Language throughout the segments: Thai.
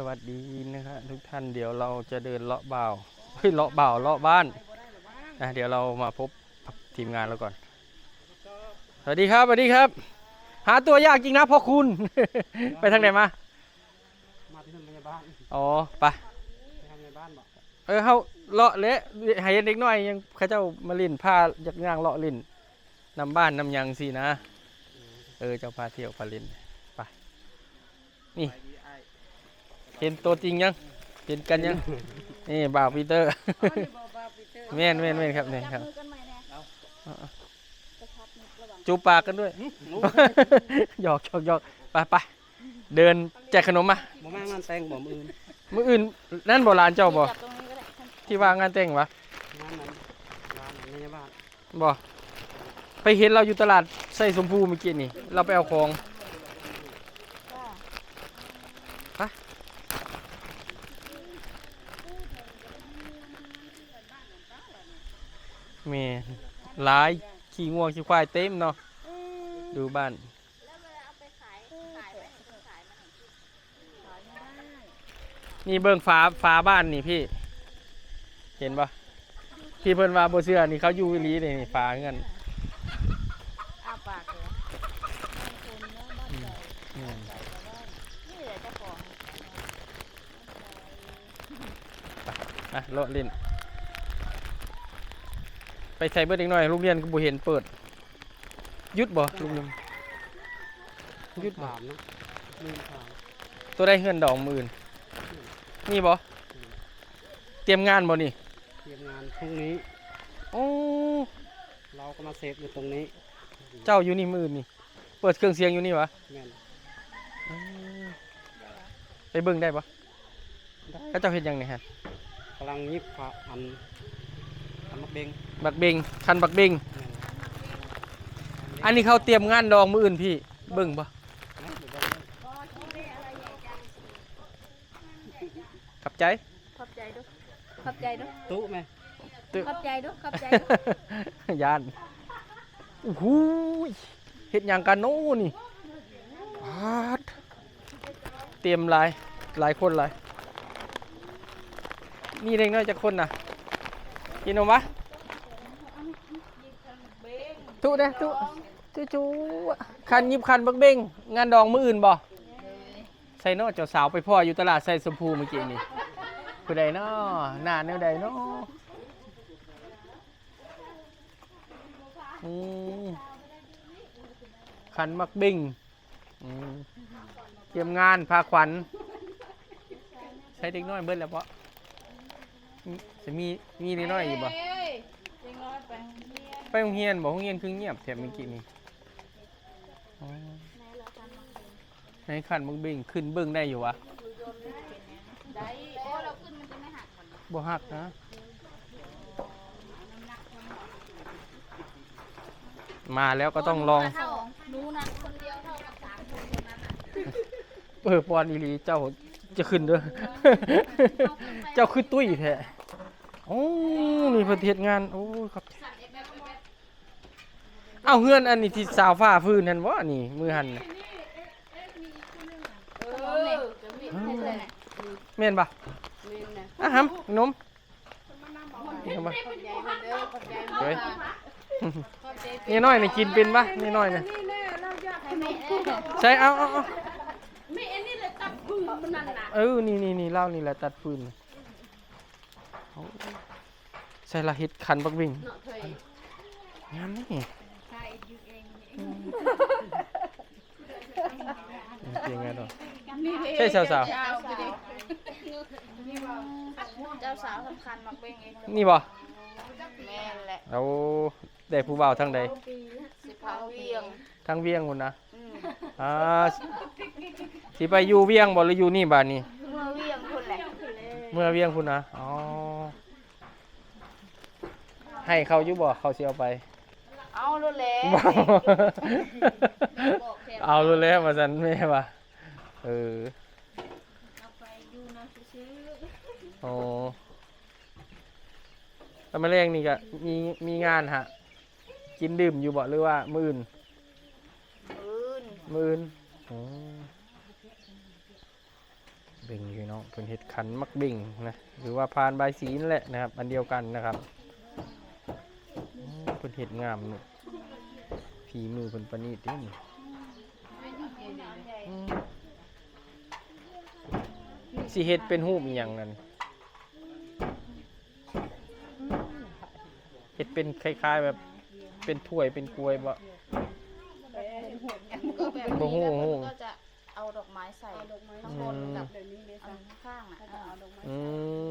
สวัสดีนะครับ ทุกท่านเดี๋ยวเราจะเดินเลาะบ่าวเฮ้ยเลาะบ่าวเลาะบ้านนะเดี๋ยวเรามาพบทีมงานเราก่อน สวัสดีครับสวัสดีครับ หาตัวยากจริงนะพ่อคุณ ไปทางไหนมา มาที่ทำในบ้านอ๋อไปไปทำในบ้านบอกเออเขาเลาะเละให้เด็กน้อยยังเขาเจ้ามาลินผ้ายักย่างเลาะลินนำบ้านนำหยังสินะ เออเจ้าพาเที่ยวพาลินไปนี่ เห็นตัวจริงยัง เห็นกันยัง นี่บ่าวปีเตอร์ แม่นแม่นแม่นครับนี่ครับมือกันใหม่แน่กระชับนิดระหว่างจูบปากกันด้วย หยอกหยอกหยอกไปไปเดินแจกขนมมาบ่แม่งานแต่งบ่มืออื่นมื้ออื่นนั่นโบราณเจ้าบ่จับตรงนี้ก็ได้ท่านที่ว่างานแต่งวะงานนั้นร้านนั้นในบ้านบ่ไปเห็นเราอยู่ตลาดใส่สมพูเมื่อกี้นี่ เราไปเอาของ แม่นหลายขี้ง่วงขี้ควายเต็มเนาะดูบ้านแล้วเวลาเอาไปขายขายไหมขายมันขายไม่ได้นี่เบิ่งฟ้าฟ้าบ้านนี่พี่ เห็นปะพี่เพิ่นว่าบ่เชื่อนี่เขาอยู่อีหลีนี่นี่ฟ้าเงินอ้าปากเลยคนเนาะบ้านใหญ่อืมใหญ่กว่าบ้านนี่แหละเจ้าของอะเลาะเล่น ไปใส่เบิดอีกหน่อยโรงเรียนก็บ่เห็นเปิดหยุดบ่โรงเรียนหยุดบ่ถามนะลืมถามตัวได้เฮือนดอกหมื่นนี่บ่เตรียมงานบ่นี่เตรียมงานพรุ่งนี้ โอ้เราก็มาเซฟอยู่ตรงนี้เจ้าอยู่นี่มื่นนี่ เปิดเครื่องเสียงอยู่นี่วะแม่นอืมไปเบิ่งได้ปะได้เขาเจ้าเห็นยังไงฮะกำลังยิบพระอันอันมะเบงบักเบงคันบักเบงแม่นอันนี้เขาเตรียมงานดองมืออื่นพี่ เบิ่งปะนะเดี๋ยวบอกเลยขับใจขอบใจด้วยขอบใจด้วยตู้ไหมขอบใจด้วยขอบใจด้วยยานโอ้โหยเห็ดหยังกันโน่นี่ปาดเตรียมหลายหลายคนหลายนี่เด็กน้อยจะคนน่ะกินนมวะ ทุเด้อทุจุจูคันยิบคันบักเบงงานดองมืออื่นบ่ใส่นาะเจ้าสาวไปพ่ออยู่ตลาดใส่สมพูเมื่อกี้นี่ผู้ใดนาะหน้าแนวใดนอืมคันมักเบงอืมเตรียมงานพาขวัญ ใช้เด็กน้อยเบิ้ลแล้วปะจะมีมีเด็กน้อยอยู่บ่ จริงร้อยไปเรียนไปโรงเรียนบอกโรงเรียนคือเงียบแถบเมื่อกี้นี่อ๋อในเราทำมาเป็นในขันมึงเบ่งขึ้นเบิ่งได้อยู่วะได้โอ้เราขึ้นมันจะไม่หักก่อนบ่หักนะมาแล้วก็ต้องลอง เท่าหนูนะคนเดียวเท่ากับสามคนคนนั้นน่ะเปิดปอนอีหลีเจ้าจะขึ้นเด้อเจ้าคือตุ้ยแท้โอ้นี่เพิ่นเฮ็ดงาน โอ้ยครับ เอ้าเฮือนอันนี้ที่สาวฟ้าฟื้นนั่นบ่นี่มือหันน่ะเออจะมีให้ใส่ไหนแม่นบ่มีนะอะหำขนมนี่ครับบ่ขอบใจมันเด้อขอบใจเฮ้ยขอบใจนี่น้อยนี่กินเป็นปะนี่น้อยนี่ให้แม่ใช่เอาเอาเอาไม่อันนี้เลยตับปืนมันนั่นน่ะเออนี่นี่นี่เล่านี่แหละตัดฟืนเอาใส่ละเห็ดคันบักวิ่งเนาะเคยงามนี่ใช่อยู่ เองเก่งไงดอกนี่ใช่สาวสาวเจ้าสาวเจ้าสาวสำคัญมากเป็นเองนี่บ่แม่แหละเอาได้ผู้บ่าวทางใดสิพาเวียงทางเวียงพุ่นะอ่าสิไปอยู่เวียงบ่หรืออยู่นี่บ้านนี้เมื่อเวียงคนแหละเมื่อเวียงพุ่นนะอ๋อให้เขาอยู่บ่เขาสิเอาไป เอาแล้วแหละบ่เอารู้แล้วว่าซั่นแม่ว่าเออเอาไปอยู่นะซื้ออ๋อแล้วมาแรงนี่ก็มีมีงานฮะ กินดื่มอยู่บ่หรือว่ามื้ออื่นอื่นมื้ออื่นอ๋อเบ่งพี่น้องเพิ่นเฮ็ดขันมักเบ่งนะหรือว่าพานใบายสีนั่นแหละนะครับ อันเดียวกันนะครับอืม เพิ่นเฮ็ดงามเนอะฝีมือเพิ่นประณีตเด้นี่สิเฮ็ดเป็นรูปอีหยังนั่นเฮ็ดเป็นคล้าย ๆ แบบเป็นถ้วยเป็นกลวยบ่แบบบ่นี้ฮู้แล้ก็จะเอาดอกไม้ใส่ข้างบนกับแบบนี้เลยอัค่ะนข้างๆน่ะเอ่าอื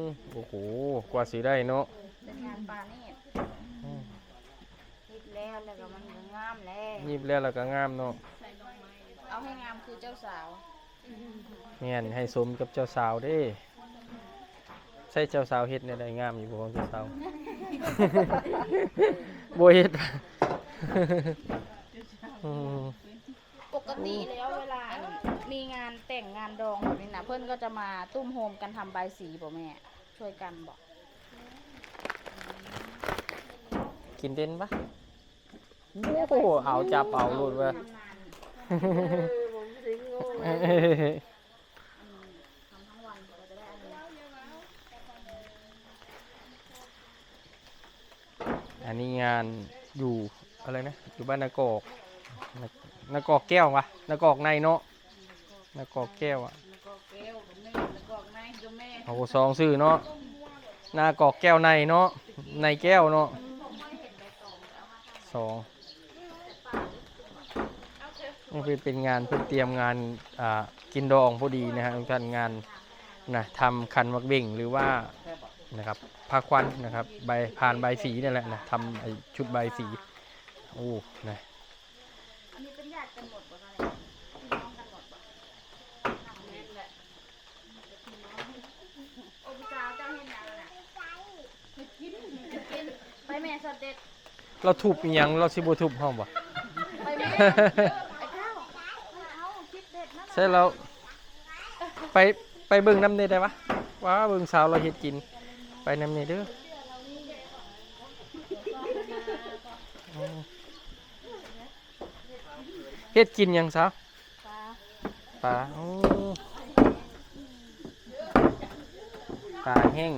มโอ้โหกว่าสิได้เนาะเป็นงานปานี่ อืม คิดแล้วแล้วก็มันก็ งามแล้วยิบแล้วแล้วก็งามเนาะเอาให้งามคือเจ้าสาว แม่นให้สมกับเจ้าสาวเด้ใช่เจ้าสาวเฮ็ดในได้งามอยู่บ่ของเจ้าสาว บ่เฮ็ด อืมปกติแล้วเวลามีงานแต่งงานดองแบบนี้นะเพื่อนก็จะมาตุ้มโฮมกันทำใบายสีบ่แม่ ช่วยกันบอกกินเด่นปะ โอ้โหเอาจับเอาโลดเว่าทำนานผมสิงโง่ทำทั้งวันวะได้อันนี้งานอยู่อะไรนะอยู่บ้านนากอกนากอกแก้ววะนากอกในเนาะนากอกแก้วอะแก้ววก็แม่กับแม่โอ้โหสองชื่อเนาะนากอกแก้วในเนาะในแก้วเนาะสอง มันเป็นเป็นงานเพื่อเตรียมงานอ่ากินดองพอดีนะฮะทุกท่านงานนะทำคันมักเบ่งหรือว่านะครับผ้าควันนะครับใบพานใบสีนี่แหละนะทำไอ้ชุดใบสีโอ้นะอันนี้เป็นญาติกันหมดบ่คะเนี่ยพี่น้องกันหมดบ่ทำแม่นแหละพี่น้องโอ้พี่สาวเจ้าเห็นยังน่ะจะกินจะกินไปแม่สเต็ดเราทุบอิหยังเราสิบทุบห้องบ่ไปแม่ ไอ้ข้าวเอาคิดเด็ดนั่น ใช่เราไปไปเบิ่งน้ำเนยได้ปะว้าเบิ่งสาวเราเฮ็ดกิน ไปน้ำเนยเด้ออืมเฮ็ดกินหยังสาวปลาปลาโอ้ปลาแห้ง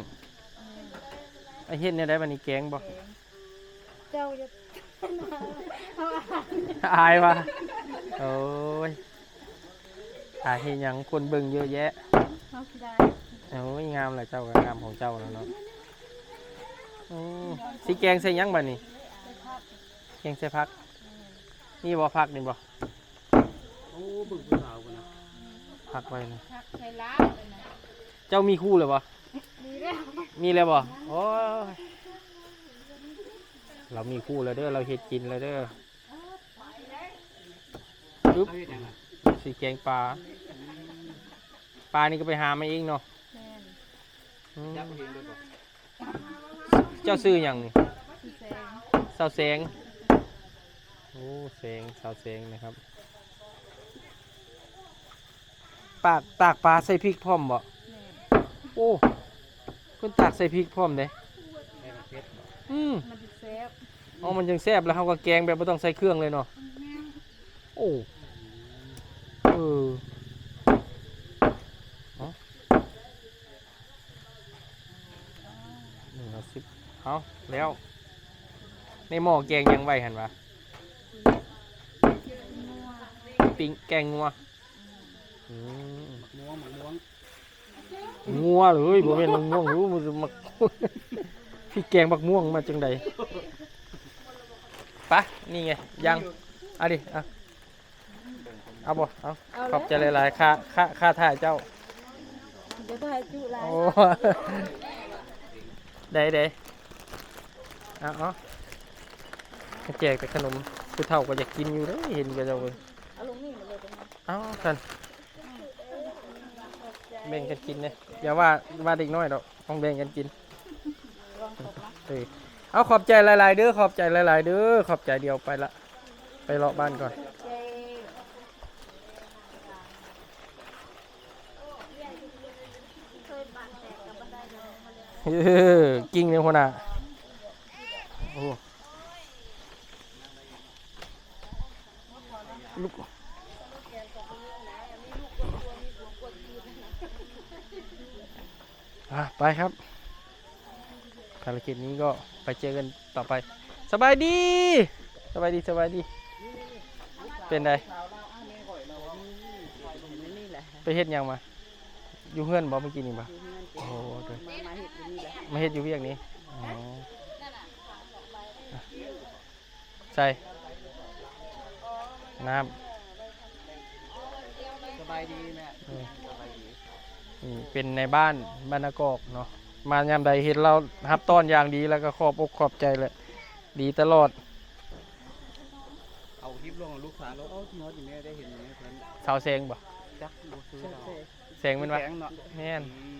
ไอเฮ็ดเนี่ยได้บันนี้แกงบ่เจ้าจะอายว่ะโอ้ย อายเฮ็ดหยังคนเบิ่งเยอะแยะเขาสิได้โอ้ยงามเลยเจ้าก็งามของเจ้าแล้วเนาะอืมสิแกงใส่หยังบัดนี้แกงใส่ผัก นี่บ่ผักนี่บ่โอ้บึ้งผู้สาวกันนะผักไว้นะผักไทยล้าเลยนะเจ้ามีคู่เลยบ่มีแล้วมีแล้วบ่โอ้ยเรามีคู่แล้วเด้อเราเฮ็ดกินแล้วเด้อปึ๊บ เขาเฮ็ดหยังล่ะ สีแกงปลาปลานี่ก็ไปหามาเองเนาะแม่นอืมจับเห็นด้วยบ่เจ้าซื้อหยังนี่พี่แซงเสาแสงโอ้แสงเสาแสงนะครับ ปากตากปลาใส่พริกพร้อมบ่แม่นโอ้เพิ่นตากใส่พริกพร้อมเด้แม่มันเพชรบ่อืม มันสิแซ่บอ๋อมันยังแซ่บแล้วเฮาก็แกงแบบบ่ต้องใส่เครื่องเลยเนาะ โอ้เออเอา หนึ่งละสิบเอาแล้ว ในหม้อแกงยังไว้หันวะปิ้งแกงงัวอืมม่วงหมักม่วงงัวเลยบ่แม่นมักม่วงรู้มันมักพี่แกงบักม่วงมาจังใดปะนี่ไงยังเอาดิ เอาเอาบ่เอาขอบใจหลายๆค่าค่าค่าถ่ายเจ้า เดี๋ยวถ่ายจุหลายโอ้ได้ได้เอาเอาแจกแต่ขนมผู้เฒ่าก็อยากกินอยู่เด้อเห็นก็เจ้าเว้ยเอาลงนี่มาเลยเป็นไงเอากันแบ่งกันกินเนี่ยอย่าว่าว่าเด็กน้อยดอกต้องแบ่งกันกินลองตกนะเออเอาขอบใจหลายๆเด้อขอบใจหลายๆเด้อขอบใจเดียวไปละไปเลาะบ้านก่อน เจ๊เคยบานแตกกับบันไดเลยมา เออกิ้งเลยหัวหน้าโอ้ลูกอะไปครับ ภารกิจนี้ก็ไปเจอกันต่อไป สบายดี สบายดีสบายดี เป็นไงไปเฮ็ดยังมา อยู่เฮือนบ่เมื่อกี้นี่บ่อยู่เงินโอ้โหเด้อมามาเห็ดอยู่นี่แหละมาเฮ็ดอยู่เวียงนี้อ๋อใส่น้ำสบายดีแม่เออสบายดีนี่เป็นในบ้านบ้านนากอกเนาะมายามใดเห็นเราฮับต้อนอย่างดีแล้วก็ขอบอกขอบใจเลยดีตลอดเอาคลิปลงกับลูกสาวแล้วเอ้าที่ฮอดอยู่แม่ได้เห็นไหมเพิ่นสาวแสงบ่จักบ่ซื้อดอกแสงเป็นวะแข็งเนาะแม่นอืม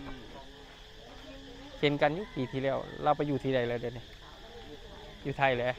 เห็นกันอยู่ปีที่แล้ว เราไปอยู่ที่ใดแล้วเดี๋ยวนี้อยู่ไทยแหละ